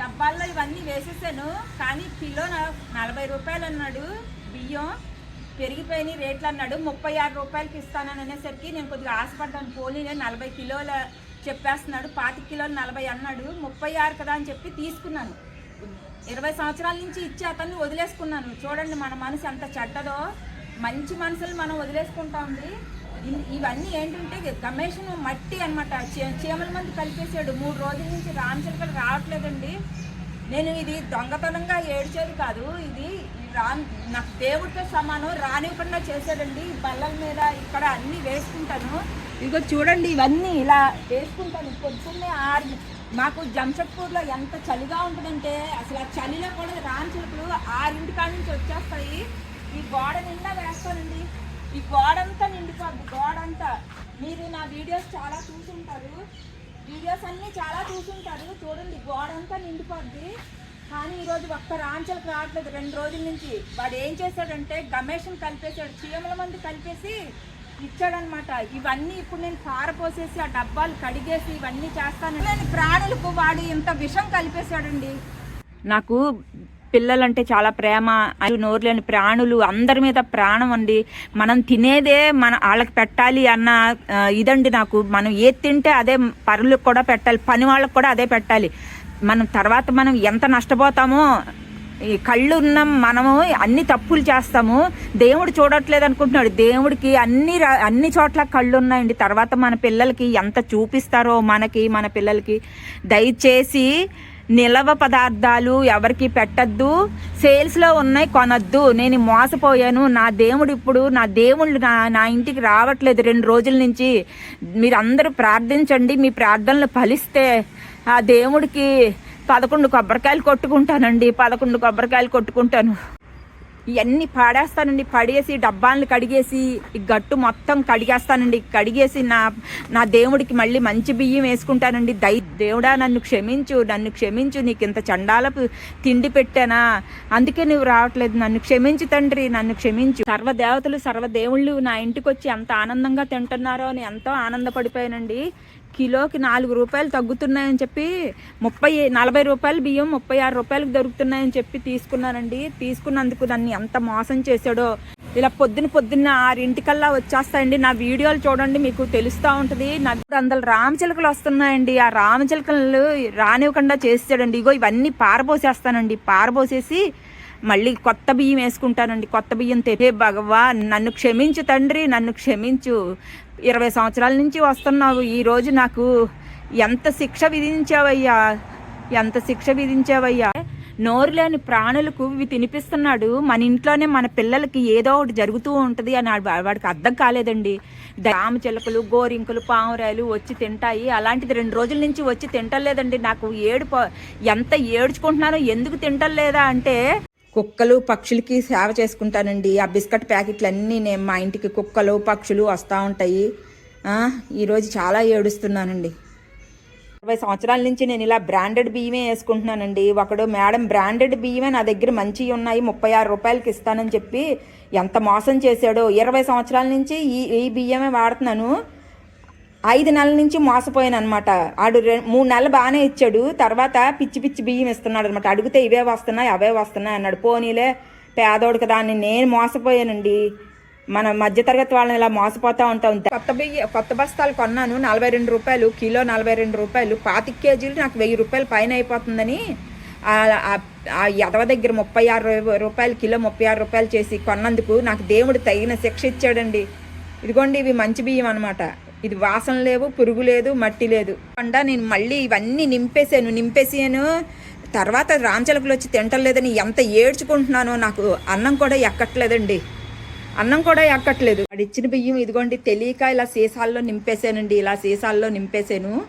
డబ్బాల్లో ఇవన్నీ వేసేసాను. కానీ కిలో నలభై రూపాయలు అన్నాడు. బియ్యం పెరిగిపోయినాయి రేట్లు అన్నాడు. ముప్పై ఆరు రూపాయలకి ఇస్తానని అనేసరికి నేను కొద్దిగా ఆశపడ్డాను. పోనీ నేను నలభై కిలోల చెప్పేస్తున్నాడు. పాతి కిలోలు నలభై అన్నాడు. ముప్పై ఆరు కదా అని చెప్పి తీసుకున్నాను. ఇరవై సంవత్సరాల నుంచి ఇచ్చి అతన్ని వదిలేసుకున్నాను. చూడండి మన మనసు ఎంత చెడ్డదో. మంచి మనసులు మనం వదిలేసుకుంటా ఉంది. ఇవన్నీ ఏంటంటే గమేషన్ మట్టి అనమాట చీమల మంది కలిపేసాడు. మూడు రోజుల నుంచి రామచిలకలు రావట్లేదండి. నేను ఇది దొంగతనంగా ఏడ్చేది కాదు. ఇది రా నాకు దేవుడితో సమానం రానివ్వకుండా చేశాడండి. బల్లల మీద ఇక్కడ అన్నీ వేసుకుంటాను. ఇదిగో చూడండి ఇవన్నీ ఇలా వేసుకుంటాను. పొద్దున్నే ఆరు మాకు జంషెడ్పూర్లో ఎంత చలిగా ఉంటుందంటే అసలు ఆ చలిలో కూడా రాంచిలుపులు ఆరింటి కాడ నుంచి వచ్చేస్తాయి. ఈ గోడ నిండా వేస్తానండి. ఈ గోడంతా నిండిపోద్ది. గోడంతా. మీరు నా వీడియోస్ చాలా చూసుంటారు. వీడియోస్ అన్నీ చాలా చూసుంటారు. చూడండి గోడ అంతా నిండిపోద్ది. కానీ ఈరోజు ఒక్క రాంచలకు రావట్లేదు. రెండు రోజుల నుంచి వాడు ఏం చేశాడంటే గమేషన్ కలిపేశాడు. చీమల మంది కలిపేసి ఇచ్చాడనమాట ఇవన్నీ ఇప్పుడు నేను పారపోసేసి ఆ డబ్బాలు కడిగేసి ఇవన్నీ చేస్తాను నేను ప్రాణులకు వాడు ఇంత విషం కలిపేశాడండి. నాకు పిల్లలంటే చాలా ప్రేమ నోరులేని ప్రాణులు అందరి మీద ప్రాణం అండి. మనం తినేదే మన వాళ్ళకి పెట్టాలి అన్న ఇదండి నాకు. మనం ఏది తింటే అదే పరులకు కూడా పెట్టాలి పని వాళ్ళకి కూడా అదే పెట్టాలి. మనం తర్వాత మనం ఎంత నష్టపోతామో ఈ కళ్ళు ఉన్న మనము అన్ని తప్పులు చేస్తాము. దేవుడు చూడట్లేదు అనుకుంటున్నాడు. దేవుడికి అన్ని అన్ని చోట్ల కళ్ళు ఉన్నాయండి. తర్వాత మన పిల్లలకి ఎంత చూపిస్తారో మనకి మన పిల్లలకి. దయచేసి నిలవ పదార్థాలు ఎవరికి పెట్టద్దు. సేల్స్లో ఉన్నాయి కొనద్దు. నేను మోసపోయాను. నా దేవుడు ఇప్పుడు నా దేవుళ్ళు నా నా ఇంటికి రావట్లేదు రెండు రోజుల నుంచి. మీరు అందరూ ప్రార్థించండి. మీ ప్రార్థనలు ఫలిస్తే ఆ దేవుడికి పదకొండు కొబ్బరికాయలు కొట్టుకుంటానండి. పదకొండు కొబ్బరికాయలు కొట్టుకుంటాను. ఇవన్నీ పాడేస్తానండి. పడేసి డబ్బాలను కడిగేసి ఈ గట్టు మొత్తం కడిగేస్తానండి. కడిగేసి నా నా దేవుడికి మళ్ళీ మంచి బియ్యం వేసుకుంటానండి. దై దేవుడా నన్ను క్షమించు నన్ను క్షమించు నీకు ఇంత చండాలపు తిండి పెట్టానా? అందుకే నువ్వు రావట్లేదు. నన్ను క్షమించు తండ్రి నన్ను క్షమించు. సర్వదేవతలు సర్వదేవుళ్ళు నా ఇంటికి వచ్చి ఎంత ఆనందంగా తింటున్నారో అని ఎంతో ఆనందపడిపోయానండి. కిలోకి నాలుగు రూపాయలు తగ్గుతున్నాయని చెప్పి ముప్పై నలభై రూపాయలు బియ్యం ముప్పై ఆరు రూపాయలకు దొరుకుతున్నాయని చెప్పి తీసుకున్నానండి తీసుకున్నందుకు దాన్ని ఎంత మోసం చేశాడో. ఇలా పొద్దున పొద్దున్న ఆరింటికల్లా వచ్చేస్తాయండి. నా వీడియోలు చూడండి మీకు తెలుస్తూ ఉంటుంది. నా వందల రామచిలకలు వస్తున్నాయండి. ఆ రామచిలకలు రానివ్వకుండా చేసాడండి ఇగో ఇవన్నీ పారబోసేస్తానండి. పారబోసేసి మళ్ళీ కొత్త బియ్యం వేసుకుంటానండి. కొత్త బియ్యం తెరే భగవా నన్ను క్షమించు తండ్రి నన్ను క్షమించు. ఇరవై సంవత్సరాల నుంచి వస్తున్నావు. ఈరోజు నాకు ఎంత శిక్ష విధించావయ్యా? ఎంత శిక్ష విధించావయ్యా? నోరు లేని ప్రాణులకు ఇవి తినిపిస్తున్నాడు. మన ఇంట్లోనే మన పిల్లలకి ఏదో ఒకటి జరుగుతూ ఉంటుంది అని వాడికి అర్థం కాలేదండి. రామచిలకలు గోరింకలు పావురాయలు వచ్చి తింటాయి. అలాంటిది రెండు రోజుల నుంచి వచ్చి తింటలేదండి. నాకు ఏడు ఎంత ఏడ్చుకుంటున్నానో ఎందుకు తింటలేదా అంటే కుక్కలు పక్షులకి సేవ చేసుకుంటానండి. ఆ బిస్కెట్ ప్యాకెట్లు అన్నీ నేను మా ఇంటికి కుక్కలు పక్షులు వస్తూ ఉంటాయి. ఈరోజు చాలా ఏడుస్తున్నానండి. ఇరవై సంవత్సరాల నుంచి నేను ఇలా బ్రాండెడ్ బియ్యమే వేసుకుంటున్నానండి. ఒకడు మేడం బ్రాండెడ్ బియ్యమే నా దగ్గర మంచివి ఉన్నాయి ముప్పై ఆరు రూపాయలకి ఇస్తానని చెప్పి ఎంత మోసం చేశాడో. ఇరవై సంవత్సరాల నుంచి ఈ ఈ బియ్యమే వాడుతున్నాను. ఐదు నెలల నుంచి మోసపోయాను అనమాట ఆడు మూడు నెలలు బాగానే ఇచ్చాడు. తర్వాత పిచ్చి పిచ్చి బియ్యం ఇస్తున్నాడు అనమాట అడిగితే ఇవే వస్తున్నాయి అవే వస్తున్నాయి అన్నాడు. పోనీలే పేదోడు కదా అని నేను మోసపోయానండి. మన మధ్యతరగతి వాళ్ళని ఇలా మోసపోతా ఉంటాం. కొత్త బియ్య కొత్త బస్తాలు కొన్నాను. నలభై రెండు రూపాయలు కిలో నలభై రెండు రూపాయలు. పాతిక కేజీలు నాకు వెయ్యి రూపాయలు పైన అయిపోతుందని ఆ- ఎదవ దగ్గర ముప్పై ఆరు రూపాయలు కిలో ముప్పై ఆరు రూపాయలు చేసి కొన్నందుకు నాకు దేవుడు తగిన శిక్ష ఇచ్చాడండి. ఇదిగోండి ఇవి మంచి బియ్యం అనమాట ఇది వాసన లేవు పురుగు లేదు మట్టి లేదు. కొండ నేను మళ్ళీ ఇవన్నీ నింపేసాను నింపేసాను తర్వాత రామచిలకలు వచ్చి తింటలేదని ఎంత ఏడ్చుకుంటున్నానో నాకు అన్నం కూడా ఎక్కట్లేదండి. అన్నం కూడా ఎక్కట్లేదు. వాడు ఇచ్చిన బియ్యం ఇదిగోండి తెలియక ఇలా సీసాల్లో నింపేశానండి ఇలా సీసాల్లో నింపేశాను.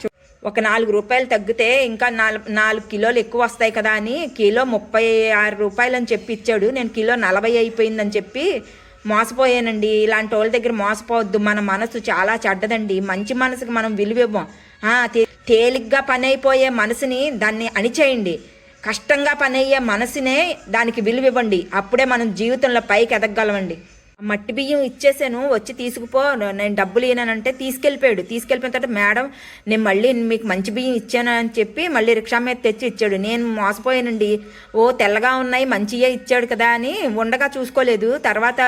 చూ- ఒక నాలుగు రూపాయలు తగ్గితే ఇంకా నాలుగు నాలుగు కిలోలు ఎక్కువ వస్తాయి కదా అని కిలో ముప్పై ఆరు రూపాయలు అని చెప్పి ఇచ్చాడు. నేను కిలో నలభై అయిపోయిందని చెప్పి మోసపోయానండి. ఇలాంటి వాళ్ళ దగ్గర మోసపోవద్దు. మన మనసు చాలా చెడ్డదండి. మంచి మనసుకి మనం విలువ ఇవ్వం తేలిగ్గా పని అయిపోయే మనసుని దాన్ని అణిచేయండి. కష్టంగా పని అయ్యే మనసునే దానికి విలువ ఇవ్వండి అప్పుడే మనం జీవితంలో పైకి ఎదగగలమండి మట్టి బియ్యం ఇచ్చేసాను వచ్చి తీసుకుపో నేను డబ్బులు ఇయ్యనంటే తీసుకెళ్ళిపోయాడు. తీసుకెళ్ళిపోయిన తర్వాత మేడం నేను మళ్ళీ మీకు మంచి బియ్యం ఇచ్చాను అని చెప్పి మళ్ళీ రిక్షా మీద తెచ్చి ఇచ్చాడు. నేను మోసపోయానండి. ఓ తెల్లగా ఉన్నాయి మంచిగా ఇచ్చాడు కదా అని ఉండగా చూసుకోలేదు. తర్వాత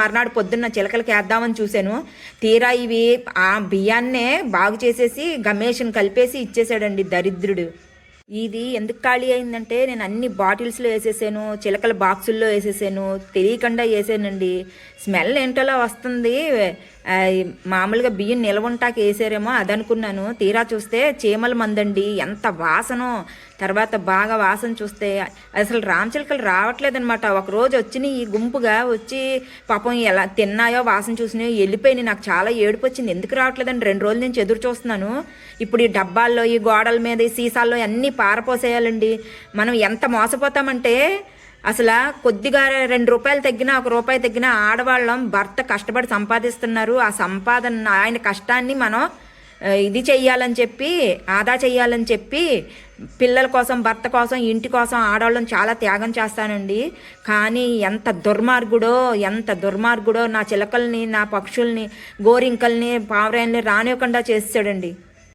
మర్నాడు పొద్దున్న చిలకలకి వేద్దామని చూశాను. తీరా ఇవి ఆ బియ్యాన్నే బాగు చేసేసి గమేషన్ కలిపేసి ఇచ్చేసాడండి దరిద్రుడు. ఇది ఎందుకు ఖాళీ అయిందంటే నేను అన్ని బాటిల్స్లో వేసేసాను చిలకల బాక్సుల్లో వేసేసాను తెలియకుండా వేసానండి. స్మెల్ ఏంటోలా వస్తుంది? మామూలుగా బియ్యం నిలవంటాకి వేసారేమో అదనుకున్నాను. తీరా చూస్తే చీమల మందండి. ఎంత వాసనో! తర్వాత బాగా వాసన చూస్తే అసలు రామచిలకలు రావట్లేదనమాట ఒకరోజు వచ్చినాయి ఈ గుంపుగా వచ్చి పాపం ఎలా తిన్నాయో వాసన చూసినాయో వెళ్ళిపోయినాయి. నాకు చాలా ఏడుపు వచ్చింది. ఎందుకు రావట్లేదని రెండు రోజుల నుంచి ఎదురు చూస్తున్నాను. ఇప్పుడు ఈ డబ్బాల్లో ఈ గోడల మీద ఈ సీసాల్లో అన్నీ పారపోసేయాలండి. మనం ఎంత మోసపోతామంటే అసలు కొద్దిగా రెండు రూపాయలు తగ్గినా ఒక రూపాయి తగ్గినా ఆడవాళ్ళం భర్త కష్టపడి సంపాదిస్తున్నారు. ఆ సంపాదన ఆయన కష్టాన్ని మనం ఇది చెయ్యాలని చెప్పి ఆదా చేయాలని చెప్పి పిల్లల కోసం భర్త కోసం ఇంటి కోసం ఆడవాళ్ళని చాలా త్యాగం చేస్తానండి. కానీ ఎంత దుర్మార్గుడో ఎంత దుర్మార్గుడో నా చిలకల్ని నా పక్షుల్ని గోరింకల్ని పావురాయల్ని రానివ్వకుండా చేసాడండి